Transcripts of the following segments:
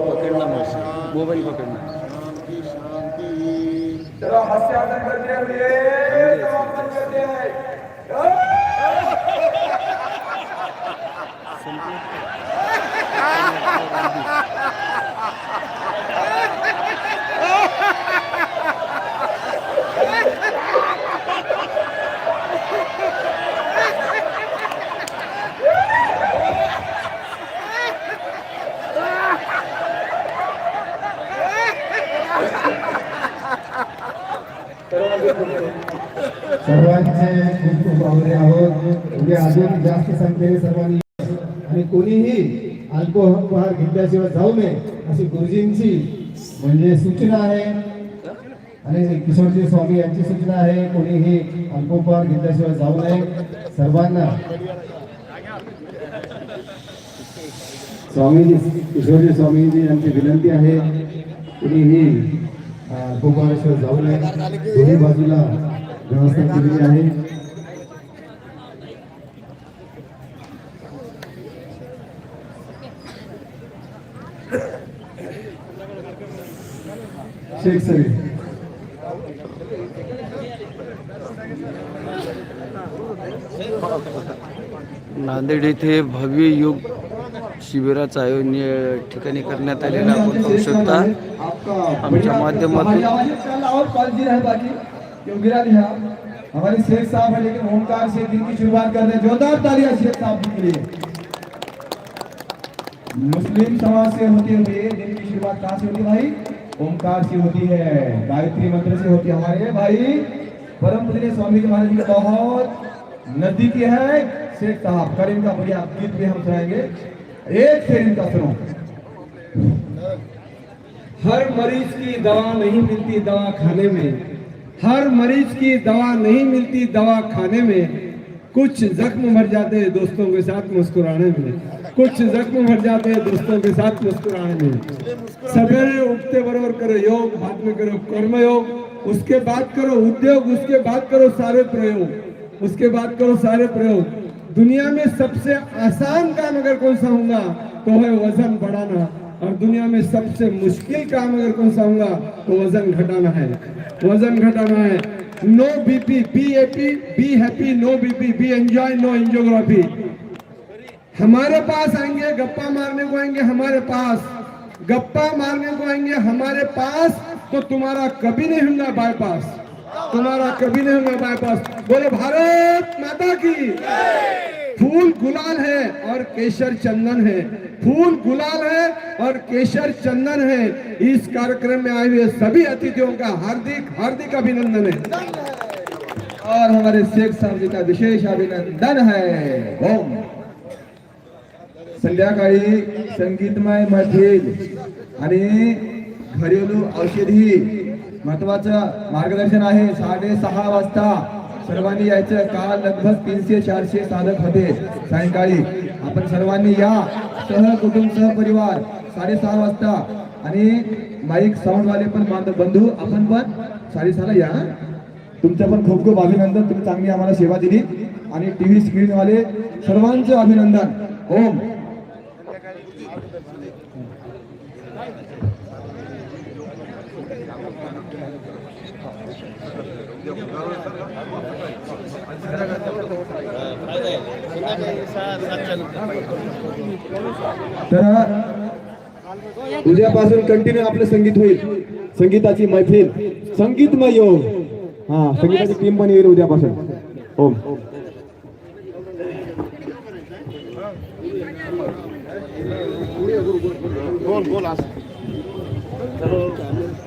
पकडला मोबाईल पकडला चलो हास्यासन करते हुए समापन करते. हैं सर्वांचे खूप खूप आभारी आहोत उद्या अजून जास्त संख्येने सर्वांनी आणि कोणीही अल्पोपहार घेतल्याशिवाय जाऊ नये अशी गुरुजींची म्हणजे सूचना आहे आणि किशोरजी स्वामी यांची सूचना आहे कोणीही अल्पोपहार घेतल्याशिवाय जाऊ नये सर्वांना स्वामीजी किशोरजी स्वामीजी यांची विनंती आहे कोणीही अल्पोपहाराशिवाय जाऊ नये दोन्ही बाजूला व्यवस्था केलेली आहे. शेख सरी नांदेड येथे भव्य योग शिबिराचं आयोजन ठिकाणी करण्यात आलेलं आपण पाहू शकता. आमच्या माध्यमातून क्यों गिरा दिया? हमारे शेख साहब है, लेकिन ओमकार से दिन की शुरुआत करते हैं। जोरदार तालियाँ शेख साहब के लिए। मुस्लिम समाज से होते हुए दिन की शुरुआत कहाँ से होती है भाई? ओमकार से होती है, गायत्री मंत्र से होती है हमारे भाई परम पूजनीय स्वामी जी महाराज जी का बहुत नजदीकी है। शेख साहब करीम का बढ़िया गीत भी हम सुनाएँगे। एक शेर इनका सुनो। हर मरीज़ की दवा नहीं मिलती, दवा खाने में। हर मरीज़ की दवा नहीं मिलती दवा खाने में, कुछ जख्म भर जाते हैं दोस्तों के साथ मुस्कुराने में, कुछ जख्म भर जाते हैं दोस्तों के साथ मुस्कुराने में। सवेरे उठते बरोबर करो योग बाद में करो कर्म योग उसके बाद करो उद्योग, उसके बाद करो सारे प्रयोग, उसके बाद करो सारे प्रयोग। दुनिया में सबसे आसान काम अगर कौन सा होगा तो है वज़न बढ़ाना। और दुनिया में सबसे मुश्किल काम अगर कौन सा होगा तो वज़न घटाना है। वज़न घटाना है। No BP be happy be happy no BP be enjoy no angiography हमारे पास आएँगे, गप्पा मारने को आएँगे हमारे पास। गप्पा मारने को आएँगे हमारे पास तो तुम्हारा कभी नहीं होगा बाईपास तुम्हारा कभी नहीं होगा बाईपास बोले, भारत माता की फूल गुलाल है और केसर चंदन है। फूल गुलाल है और केसर चंदन है। इस कार्यक्रम में आए हुए सभी अतिथियों का हार्दिक हार्दिक अभिनंदन है। और हमारे शेख साहब जी का विशेष अभिनंदन है। ओम। संध्याकाळी संगीतमय महफिल घरेलू औषधी महत्वाचं मार्गदर्शन आहे साडेसहा वाजता. सर्वांनी यायचं काल लगभग तीनशे चारशे साधक होते. सायंकाळी आपण सर्वांनी या. सह कुटुंब सह परिवार साडेसहा वाजता. आणि माईक साऊंडवाले पण बांध- बंधू आपण पण साडेसहाला या. तुमचं पण खूप खूप अभिनंदन. तुम्ही चांगली आम्हाला सेवा दिली. आणि टी व्ही स्क्रीनवाले सर्वांचं अभिनंदन. ओम. तर उद्यापासून कंटिन्यू आपलं संगीत होईल. संगीताची मैफिल. संगीतमय योग. हा संगीताची टीम पण येईल उद्यापासून. ओम.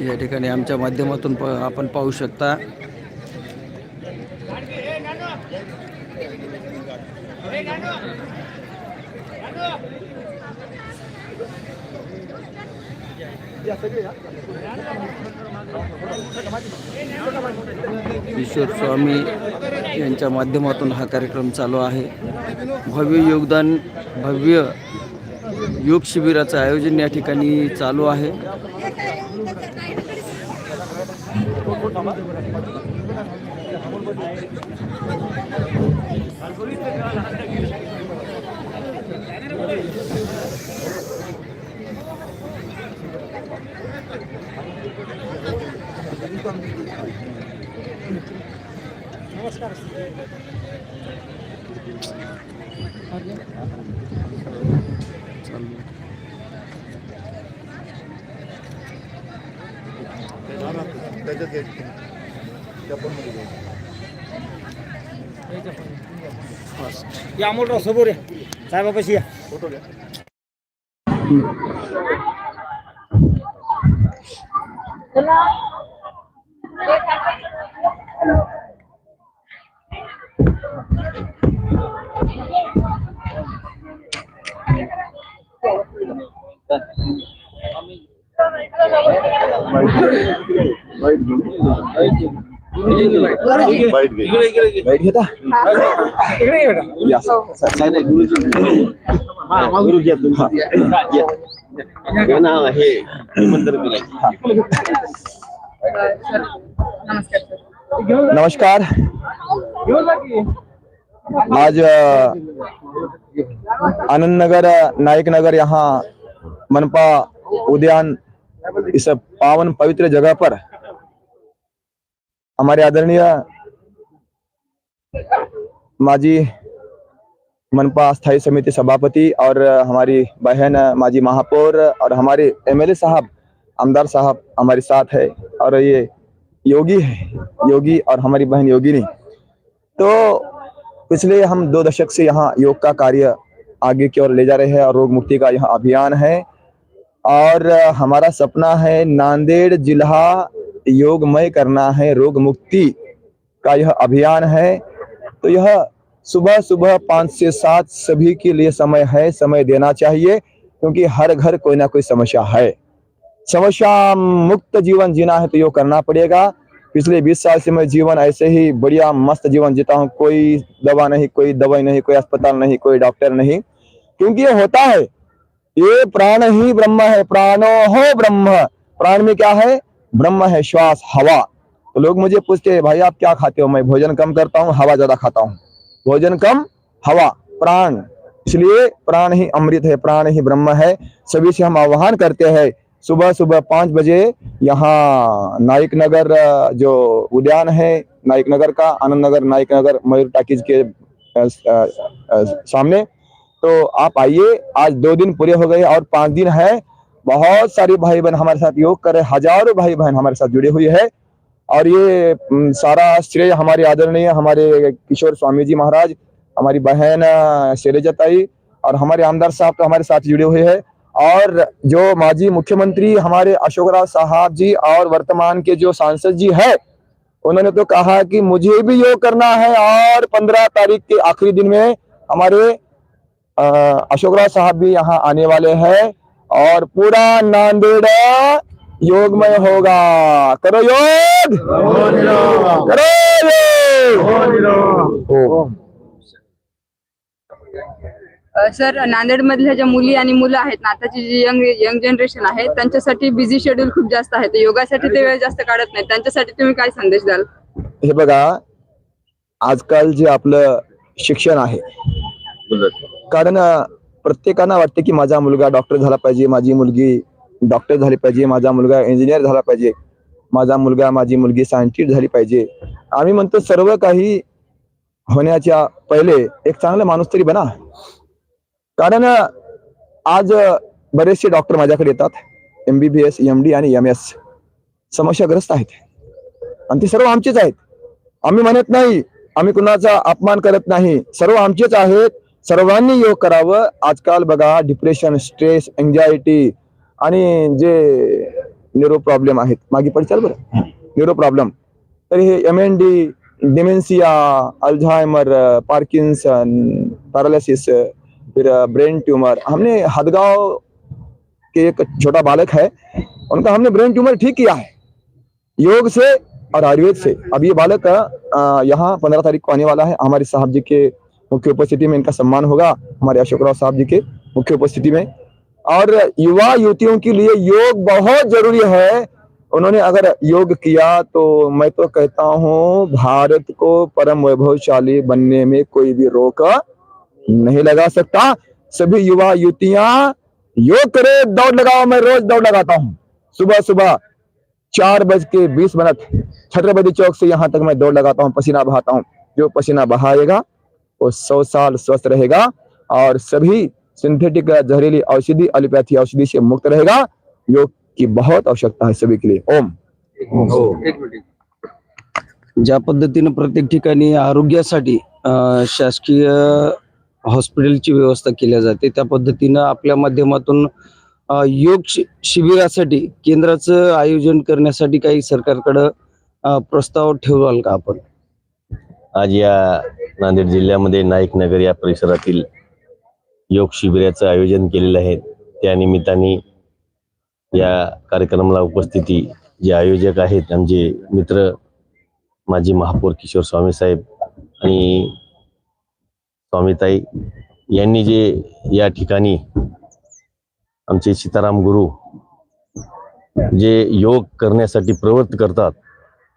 या ठिकाणी आमच्या माध्यमातून प- आपण पाहू शकता. ईश्वर स्वामी यांच्या माध्यमातून हा कार्यक्रम चालू आहे. भव्य योगदान भव्य योग शिबिराचं आयोजन या ठिकाणी चालू आहे. त्याच्यात या अमोलराव समोर या साहेबापाशी या नमस्कार आज आनंद नगर नायक नगर यहाँ मनपा उद्यान इस पावन पवित्र जगह पर हमारे आदरणीय माजी मनपा स्थायी समिति सभापति और हमारी बहन माजी महापौर और हमारे एमएलए साहब, आमदार साहब हमारे साथ है और ये योगी है, योगी और हमारी बहन योगिनी। तो पिछले हम दो दशक से यहाँ योग का कार्य आगे की ओर ले जा रहे हैं और रोग मुक्ति का यह अभियान है। और हमारा सपना है नांदेड़ जिला योगमय करना है, रोग मुक्ति का यह अभियान है। तो यह सुबह सुबह पाँच से सात सभी के लिए समय है, समय देना चाहिए, क्योंकि हर घर कोई ना कोई समस्या है। समस्या मुक्त जीवन जीना है तो योग करना पड़ेगा। पिछले 20 साल से मैं जीवन ऐसे ही बढ़िया मस्त जीवन जीता हूँ, कोई दवा नहीं, कोई दवाई नहीं, कोई अस्पताल नहीं, कोई डॉक्टर नहीं, क्योंकि ये होता है। ये प्राण ही ब्रह्म है, प्राणो हो ब्रह्म। प्राण में क्या है? ब्रह्म है श्वास हवा। तो लोग मुझे पूछते हैं, भाई, आप क्या खाते हो? मैं भोजन कम करता हूँ, हवा ज़्यादा खाता हूँ। भोजन कम, हवा, प्राण। इसलिए प्राण ही अमृत है, प्राण ही ब्रह्म है। सभी से हम आह्वान करते हैं, सुबह सुबह पाँच बजे यहाँ नाइक नगर जो उद्यान है नाइक नगर का, आनंद नगर नाइक नगर, मयूर टाकीज के सामने। तो आप आइए, आज दो दिन पूरे हो गए और पाँच दिन है बहुत सारे भाई बहन हमारे साथ योग कर रहे हज़ारों भाई बहन हमारे साथ जुड़े हुए हैं। और ये सारा श्रेय हमारे आदरणीय हमारे किशोर स्वामी जी महाराज हमारी बहन अ, शैलजा ताई और हमारे आमदार साहब तो हमारे साथ जुड़े हुए हैं। और जो माजी मुख्यमंत्री हमारे अशोक राव साहब जी और वर्तमान के जो सांसद जी है उन्होंने तो कहा कि मुझे भी योग करना है और पंद्रह तारीख के आखिरी दिन में हमारे अशोक राव साहब भी यहाँ आने वाले हैं। और पूरा नांदेड़ योगमय होगा। करो योग। करो योग। अ, सर नांदेड मधल्या ज्या मुली आणि मुलं आहेत ना आताची जी यंग यंग जनरेशन आहे त्यांच्यासाठी बिझी शेड्यूल खूप जास्त आहे. तर योगासाठी ते वेळ जास्त काढत नाही त्यांच्यासाठी तुम्ही काय संदेश द्याल? हे बघा आजकाल जे आपलं शिक्षण आहे कारण प्रत्येकांना वाटते की माझा मुलगा डॉक्टर झाला पाहिजे माझी मुलगी डॉक्टर झाली पाहिजे माझा मुलगा इंजिनियर झाला पाहिजे माझा मुलगा माझी मुलगी सायंटिस्ट झाली पाहिजे. आम्ही म्हणतो सर्व काही होण्याच्या पहिले एक चांगला माणूस तरी बना. कारण आज बरेचसे डॉक्टर माझ्याकडे येतात. एमबीबीएस एम डी आणि एम एस समस्याग्रस्त आहेत. आणि ते सर्व आमचेच आहेत. आम्ही म्हणत नाही आम्ही कुणाचा अपमान करत नाही. सर्व आमचेच आहेत. सर्वांनी योग करावं. आजकाल बघा डिप्रेशन स्ट्रेस एन्झायटी आणि जे न्यूरो प्रॉब्लेम आहेत. मागे पडचाल बरं. न्यूरो प्रॉब्लेम तर हे M N D dementia Alzheimer Parkinson paralysis फिर ब्रेन ट्यूमर हमने हदगांव के एक छोटा बालक है उनका हमने ब्रेन ट्यूमर ठीक किया है। योग से और आयुर्वेद से। अब ये बालक यहाँ पंद्रह तारीख को आने वाला है। हमारे साहब जी के मुख्य उपस्थिति में इनका सम्मान होगा, हमारे अशोक राव साहब जी के मुख्य उपस्थिति में। और युवा युवतियों के लिए योग बहुत ज़रूरी है। उन्होंने अगर योग किया तो मैं तो कहता हूँ, भारत को परम वैभवशाली बनने में कोई भी रोक नहीं लगा सकता। सभी युवा युवतियाँ, योग करे, दौड़ लगाओ, मैं रोज दौड़ लगाता हूँ। सुबह सुबह चार बज के बीस मिनट, छत्रपति चौक से यहाँ तक मैं दौड़ लगाता हूँ, पसीना बहाता हूँ। जो पसीना बहाएगा वो सौ साल स्वस्थ रहेगा और सभी सिंथेटिक जहरीली औषधि एलोपैथी औषधि से मुक्त रहेगा। योग की बहुत आवश्यकता है सभी के लिए। ओम। ज्या पद्धतीनं प्रत्येक ठिकाणी आरोग्यासाठी अ, शासकीय हॉस्पिटलची व्यवस्था केल्या जाते त्या पद्धतीनं आपल्या माध्यमातून योग शिबिरासाठी केंद्राचं आयोजन करण्यासाठी काही सरकारकडं प्रस्ताव ठेवाल का आपण? आज या नांदेड जिल्ह्यामध्ये नाईक नगर या परिसरातील योग शिबिराचं आयोजन केलेलं आहे. त्या निमित्ताने या कार्यक्रमाला उपस्थिती जे आयोजक आहेत आमचे मित्र माजी महापौर किशोर स्वामी साहेब आणि स्वामीताई यांनी जे या ठिकाणी आमचे सीताराम गुरु जे योग करण्यासाठी प्रवृत्त करतात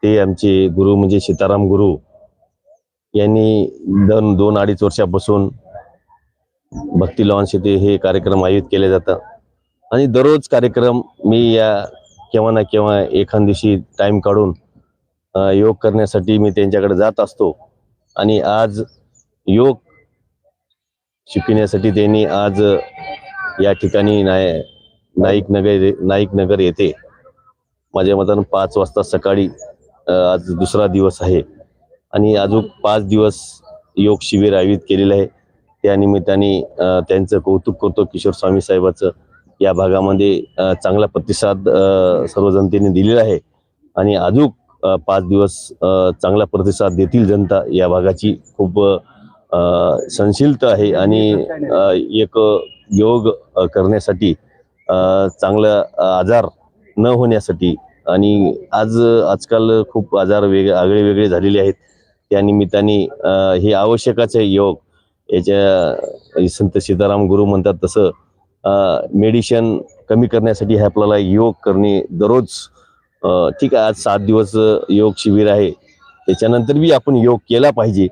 ते आमचे गुरु म्हणजे सीताराम गुरु यांनी दोन दोन अडीच वर्षापासून भक्ती लॉन्च येथे हे कार्यक्रम आयोजित केले जातात. आणि दररोज कार्यक्रम मी या केव्हा ना केव्हा एखाद दिवशी टाईम काढून योग करण्यासाठी मी त्यांच्याकडे जात असतो. आणि आज योग शिकविण्यासाठी त्यांनी आज या ठिकाणी नाय नाईक नगर नाईक नगर येथे माझ्या मतानं पाच वाजता सकाळी आज दुसरा दिवस आहे. आणि अजून पाच दिवस योग शिबिर आयोजित केलेलं आहे. त्या निमित्ताने त्यांचं कौतुक करतो किशोर स्वामी साहेबाचं. या भागामध्ये चांगला प्रतिसाद सर्व जनतेने दिलेला आहे. आणि अजून पाच दिवस चांगला प्रतिसाद देतील जनता या भागाची. खूप संशीलता आहे आणि एक योग करण्यासाठी चांगला आजार न होण्यासाठी. आणि आज आजकाल खूप आजार वेग आगळे वेगळे झालेले आहेत. त्या निमित्ताने हे आवश्यकच आहे योग. याच्या संत सीताराम गुरु म्हणतात तसं मेडिशन कमी करण्यासाठी हे आपल्याला योग करणे दररोज ठीक आहे आज सात दिवस योग शिबिर आहे. त्याच्यानंतर बी आपण योग केला पाहिजे.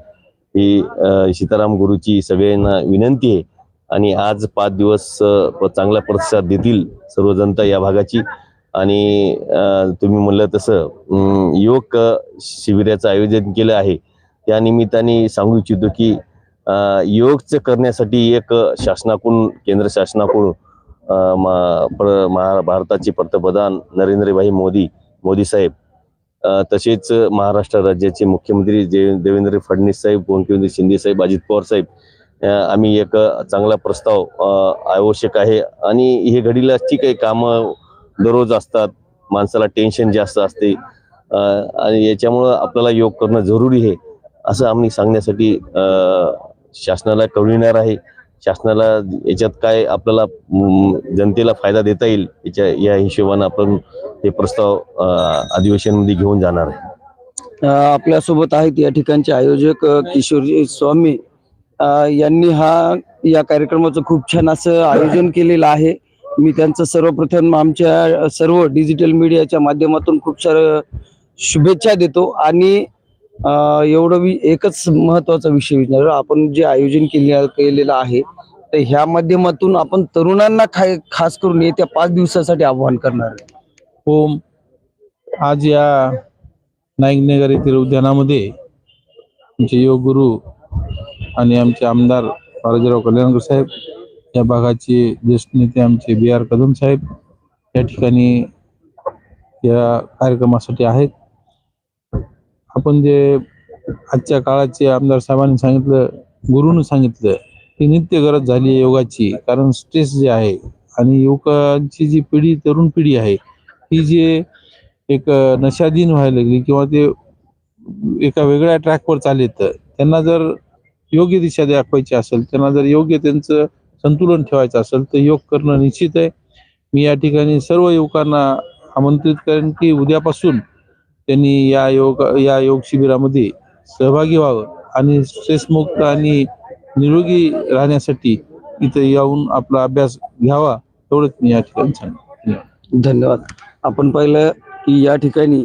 ही सीताराम गुरुची सगळ्यांना विनंती आहे. आणि आज पाच दिवस चांगला प्रतिसाद देतील सर्व जनता या भागाची. आणि तुम्ही म्हणलं तसं योग शिबिराचं आयोजन केलं आहे. त्या निमित्ताने सांगू इच्छितो की अ, योगचं करण्यासाठी एक शासनाकडून केंद्र शासनाकडून महा- भारताचे पंतप्रधान नरेंद्रभाई मोदी मोदी साहेब तसेच महाराष्ट्र राज्याचे मुख्यमंत्री जे देवेंद्र फडणवीस साहेब मुख्यमंत्री शिंदे साहेब अजित पवार साहेब आम्ही एक चांगला प्रस्ताव आवश्यक आहे. आणि हे घडीला ठीक आहे कामं दररोज असतात माणसाला टेन्शन जास्त असते. आणि याच्यामुळं आपल्याला योग करणं जरुरी आहे असं आम्ही सांगण्यासाठी अ, शासनाला कळविणार आहे. शासनाला याच्यात काय आपल्याला जनतेला फायदा देता येईल याच्या या हिशोबानं आपण हे प्रस्ताव अधिवेशनमध्ये घेऊन जाणार आहे. आपल्यासोबत आहेत या ठिकाणचे आयोजक किशोरजी स्वामी. यांनी हा या कार्यक्रमाचं खूप छान असं आयोजन केलेलं आहे. मी त्यांचं सर्वप्रथम आमच्या सर्व डिजिटल मीडियाच्या माध्यमातून खूप सारं शुभेच्छा देतो. आणि एवढं मी एकच महत्त्वाचा विषय विचार आपण जे आयोजन केले केलेलं आहे तर ह्या माध्यमातून आपण तरुणांना खाय खास करून येत्या पाच दिवसासाठी आव्हान करणार आहे. ओम. आज या नाईकनगर येथील उद्यानामध्ये आमचे योग गुरु आणि आमचे आमदार बालाजीराव कल्याणकर साहेब या भागाचे ज्येष्ठ नेते आमचे बी आर कदम साहेब या ठिकाणी या कार्यक्रमासाठी आहेत. आपण जे आजच्या काळाचे आमदार साहेबांनी सांगितलं गुरुनं सांगितलं की नित्य गरज झाली आहे योगाची. कारण स्ट्रेस जे आहे आणि युवकांची जी पिढी तरुण पिढी आहे ही जे एक नशाधीन व्हायला लागली किंवा ते एका वेगळ्या ट्रॅकवर चालत त्यांना जर योग्य दिशा दाखवायची असेल त्यांना जर योग्य त्यांचं संतुलन ठेवायचं असेल तर योग करणं निश्चित आहे. मी या ठिकाणी सर्व युवकांना आमंत्रित करेन की उद्यापासून त्यांनी या योग या योग शिबिरामध्ये सहभागी व्हावं आणि स्ट्रेसमुक्त आणि निरोगी राहण्यासाठी इथे येऊन आपला अभ्यास घ्यावा एवढंच मी या ठिकाणी सांगतो धन्यवाद. आपण पाहिलं की या ठिकाणी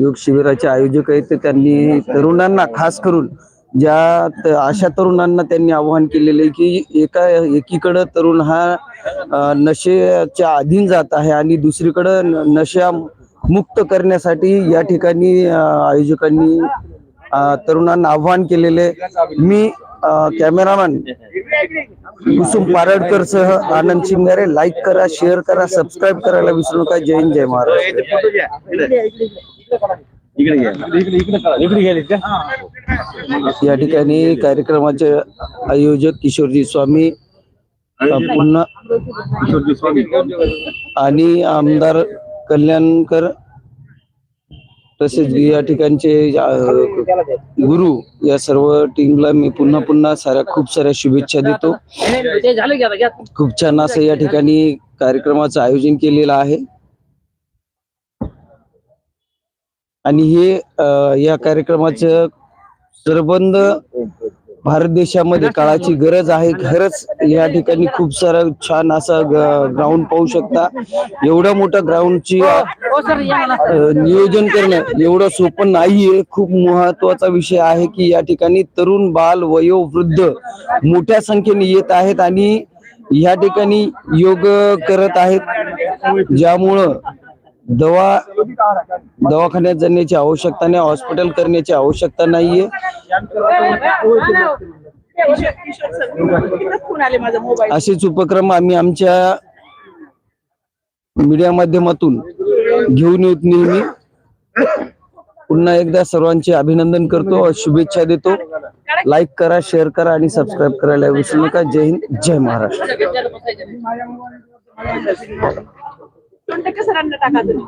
योग शिबिराचे आयोजक आहेत ते त्यांनी तरुणांना खास करून ज्या अशा तरुणांना त्यांनी आवाहन केलेलं आहे की एका एकीकडं तरुण हा नशेच्या अधीन जात आहे आणि दुसरीकडं नशा मुक्त करण्यासाठी या ठिकाणी आयोजकांनी तरुणांना आव्हान केलेले मी कॅमेरामॅन कुसुम पारडकर सह आनंद शिंगारे लाईक करा शेअर करा सबस्क्राईब करायला विसरू नका. जय हिंद जय या. ठिकाणी कार्यक्रमाचे आयोजक किशोरजी स्वामी पुन्हा आणि आमदार कल्याणकर तसेच या ठिकाणचे गुरु या सर्व टीमला मी पुन्हा पुन्हा साऱ्या खूप साऱ्या शुभेच्छा देतो. खूप छान असं या ठिकाणी कार्यक्रमाचं आयोजन केलेलं आहे. आणि हे या कार्यक्रमाचं सरबंद भारत देशामध्ये काळाची गरज आहे. खरंच या ठिकाणी खूप सारा छान असं ग्राउंड पाहू शकता. एवढ्या मोठ्या ग्राउंडची नियोजन करणं एवढं सोपं नाहीये. खूप महत्त्वाचा विषय आहे की या ठिकाणी तरुण बाल वयोवृद्ध मोठ्या संख्येने येत आहेत आणि या ठिकाणी योग करत आहेत. ज्यामुळं दवा दवाखान्यात जाण्याची आवश्यकता नाही हॉस्पिटल करण्याची आवश्यकता नाहीये. असेच उपक्रम आम्ही आमच्या मीडिया माध्यमातून घेऊन येत नेहमी. पुन्हा एकदा सर्वांचे अभिनंदन करतो शुभेच्छा देतो. लाईक करा शेअर करा आणि सबस्क्राईब करायला विसरू नका. जय हिंद जय महाराष्ट्र. రెండు టక్కే సరే అన్న నాకు అతను